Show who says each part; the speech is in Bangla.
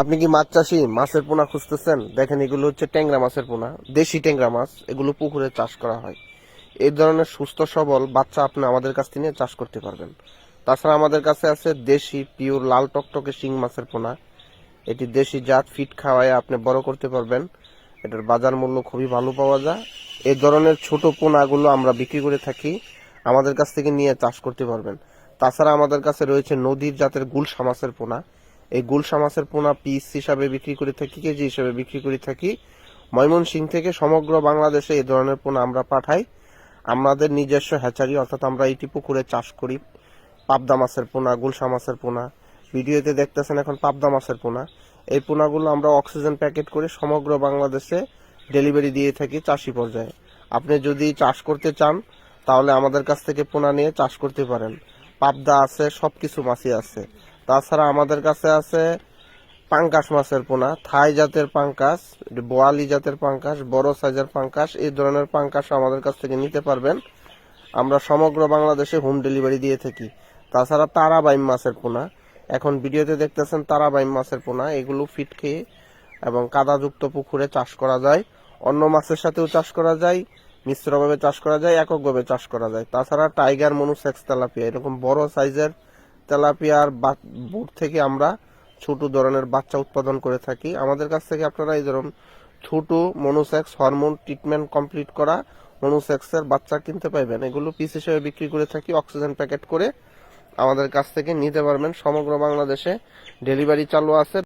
Speaker 1: আপনি কি মাছ চাষি মাছের পোনা খুঁজতেছেন? দেখেন, এগুলো হচ্ছে ট্যাংরা মাছের পোনা। দেশি ট্যাংরা মাছ, এগুলো পুকুরে চাষ করা হয়। এই ধরনের সুস্থ, সবল বাচ্চা আপনি আমাদের কাছ থেকে চাষ করতে পারবেন। তাছাড়া আমাদের কাছে আছে দেশি, পিওর, লাল টকটকে শিং মাছের পোনা। এটি দেশি জাত, ফিট খাওয়ায় আপনি বড় করতে পারবেন। এটার বাজার মূল্য খুবই ভালো পাওয়া যায়। এই ধরনের ছোট পোনাগুলো আমরা বিক্রি করে থাকি, আমাদের কাছ থেকে নিয়ে চাষ করতে পারবেন। তাছাড়া আমাদের কাছে রয়েছে নদীর জাতের গুলশা মাছের পোনা। এই গুলশা মাছের পোনা পিস হিসাবে বিক্রি করে থাকি, কেজি হিসাবে বিক্রি করে থাকি। ময়মনসিং থেকে সমগ্র বাংলাদেশে এই ধরনের পোনা আমরা পাঠাই। আমাদের নিজস্ব হ্যাচারি অর্থাৎ আমরা এইটি পুকুরে চাষ করি। পাবদা মাছের পোনা গুলশা মাছের পোনা। ভিডিওতে দেখতেছেন এখন পাবদা মাছের পোনা। এই পোনাগুলো আমরা অক্সিজেন প্যাকেট করে সমগ্র বাংলাদেশে ডেলিভারি দিয়ে থাকি চাষি পর্যায়ে। আপনি যদি চাষ করতে চান, তাহলে আমাদের কাছ থেকে পোনা নিয়ে চাষ করতে পারেন। পাবদা আছে, সবকিছু মাছই আছে। তাছাড়া আমাদের কাছে আছে পাঙ্কাশ মাছের পোনা, থাই জাতের পাঙ্কাশ বোয়ালি জাতের পাঙ্কাশ, বড় সাইজের পাঙ্কাশ, এই ধরনের পাঙ্কাশ আমাদের কাছ থেকে নিতে পারবেন। আমরা সমগ্র বাংলাদেশে হোম ডেলিভারি দিয়ে থাকি। তাছাড়া তারাবাইম মাছের পোনা, এখন ভিডিওতে দেখতেছেন তারাবাইম মাছের পোনা, এগুলো ফিট খেয়ে এবং কাদাযুক্ত পুকুরে চাষ করা যায়। অন্য মাছের সাথেও চাষ করা যায়, মিশ্রভাবে চাষ করা যায়, এককভাবে চাষ করা যায়। তাছাড়া টাইগার, মনুসেক্স, তেলাপিয়া, এরকম বড় সাইজের তেলাপিয়ার বুট থেকে আমরা ছোট ধরনের বাচ্চা উৎপাদন করে থাকি। আমাদের কাছ থেকে আপনারা এই ধরুন ছোট মনোসেক্স হরমোন ট্রিটমেন্ট কমপ্লিট করা মনোসেক্সের বাচ্চা কিনতে পাইবেন। এগুলো পিস হিসেবে বিক্রি করে থাকি, অক্সিজেন প্যাকেট করে। আমাদের কাছ থেকে নিতে পারবেন। সমগ্র বাংলাদেশে ডেলিভারি চালু আছে।